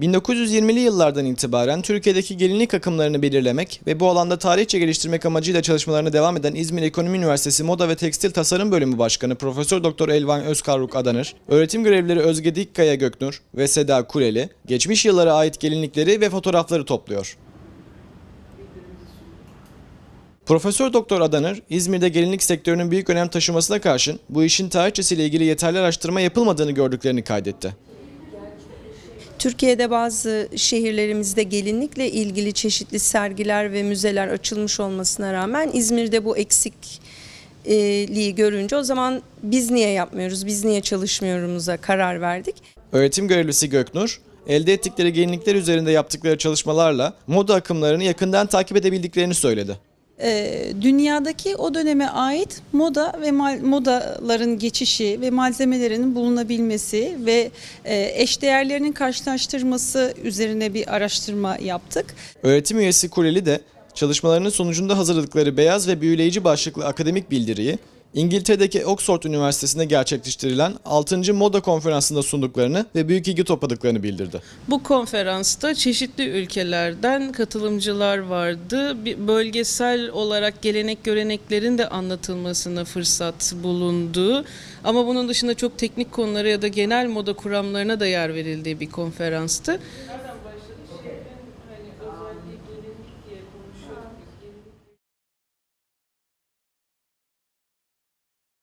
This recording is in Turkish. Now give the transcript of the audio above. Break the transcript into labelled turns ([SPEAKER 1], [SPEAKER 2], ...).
[SPEAKER 1] 1920'li yıllardan itibaren Türkiye'deki gelinlik akımlarını belirlemek ve bu alanda tarihçe geliştirmek amacıyla çalışmalarına devam eden İzmir Ekonomi Üniversitesi Moda ve Tekstil Tasarım Bölümü Başkanı Profesör Doktor Elvan Özkarruk Adanır, öğretim görevlileri Özge Dikkaya Göknur ve Seda Kureli, geçmiş yıllara ait gelinlikleri ve fotoğrafları topluyor. Profesör Doktor Adanır, İzmir'de gelinlik sektörünün büyük önem taşımasına karşın bu işin tarihçesiyle ilgili yeterli araştırma yapılmadığını gördüklerini kaydetti.
[SPEAKER 2] Türkiye'de bazı şehirlerimizde gelinlikle ilgili çeşitli sergiler ve müzeler açılmış olmasına rağmen İzmir'de bu eksikliği görünce o zaman biz niye yapmıyoruz, biz niye çalışmıyorumuz'a karar verdik.
[SPEAKER 1] Öğretim görevlisi Göknur, elde ettikleri gelinlikler üzerinde yaptıkları çalışmalarla moda akımlarını yakından takip edebildiklerini söyledi.
[SPEAKER 3] Ee, dünyadaki o döneme ait moda ve mal- modaların geçişi ve malzemelerin bulunabilmesi ve e, eşdeğerlerinin karşılaştırması üzerine bir araştırma yaptık.
[SPEAKER 1] Öğretim üyesi Kureli de çalışmalarının sonucunda hazırladıkları beyaz ve büyüleyici başlıklı akademik bildiriyi İngiltere'deki Oxford Üniversitesi'nde gerçekleştirilen 6. Moda Konferansı'nda sunduklarını ve büyük ilgi topladıklarını bildirdi.
[SPEAKER 4] Bu konferansta çeşitli ülkelerden katılımcılar vardı. Bölgesel olarak gelenek göreneklerin de anlatılmasına fırsat bulundu. Ama bunun dışında çok teknik konulara ya da genel moda kuramlarına da yer verildiği bir konferanstı.